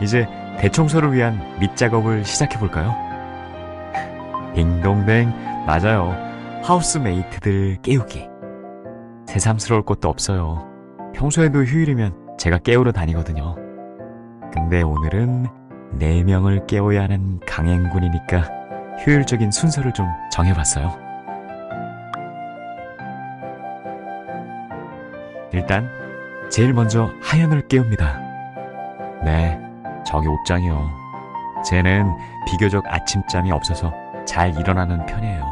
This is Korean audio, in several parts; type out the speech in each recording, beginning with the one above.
이제 대청소를 위한 밑작업을 시작해볼까요? 딩동댕, 맞아요. 하우스메이트들 깨우기. 새삼스러울 것도 없어요. 평소에도 휴일이면 제가 깨우러 다니거든요. 근데 오늘은 4명을 깨워야 하는 강행군이니까 효율적인 순서를 좀 정해봤어요. 일단 제일 먼저 하연을 깨웁니다. 네, 저기 옥장이요. 쟤는 비교적 아침잠이 없어서 잘 일어나는 편이에요.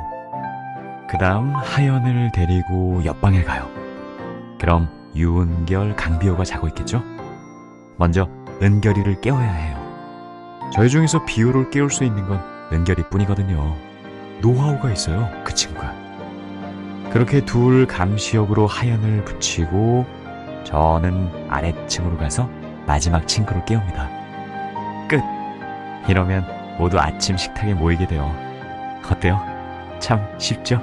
그 다음 하연을 데리고 옆방에 가요. 그럼 유은결, 강비호가 자고 있겠죠? 먼저 은결이를 깨워야 해요. 저희 중에서 비호를 깨울 수 있는 건 은결이 뿐이거든요. 노하우가 있어요, 그 친구가. 그렇게 둘 감시역으로 하연을 붙이고 저는 아래층으로 가서 마지막 친구를 깨웁니다. 끝! 이러면 모두 아침 식탁에 모이게 돼요. 어때요? 참 쉽죠?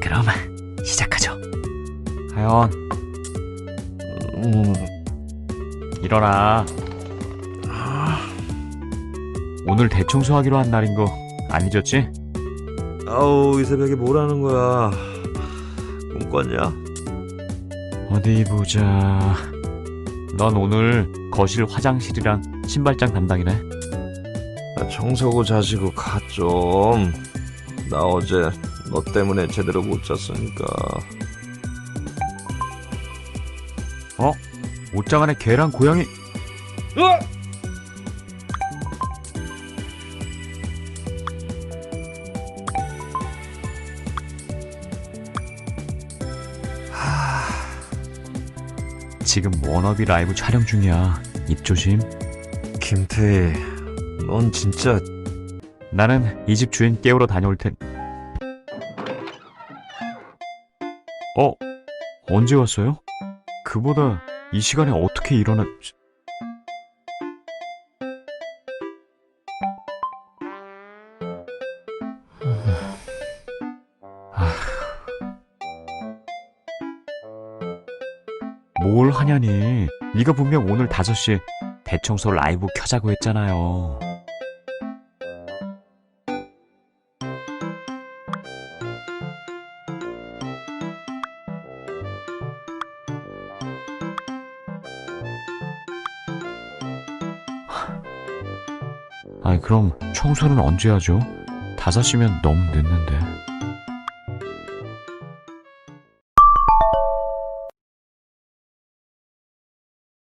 그럼 시작하죠. 하연, 음, 일어나. 오늘 대청소하기로 한 날인 거 안 잊었지? 아우 이 새벽에 뭘 하는 거야? 꿈 꿨냐? 어디 보자. 넌 오늘 거실 화장실이랑 신발장 담당이네. 나 청소고 자시고 가 좀. 나 어제 너 때문에 제대로 못 잤으니까. 옷장 안에 개랑 고양이. 지금 워너비 라이브 촬영 중이야. 입 조심. 김태희, 넌 진짜 나는 이 집 주인 깨우러 다녀올 텐. 어? 언제 왔어요? 그보다 이 시간에 어떻게 일어나... 뭘 하냐니. 네가 분명 오늘 5시에 대청소 라이브 켜자고 했잖아요. 아니 그럼 청소는 언제 하죠? 5시면 너무 늦는데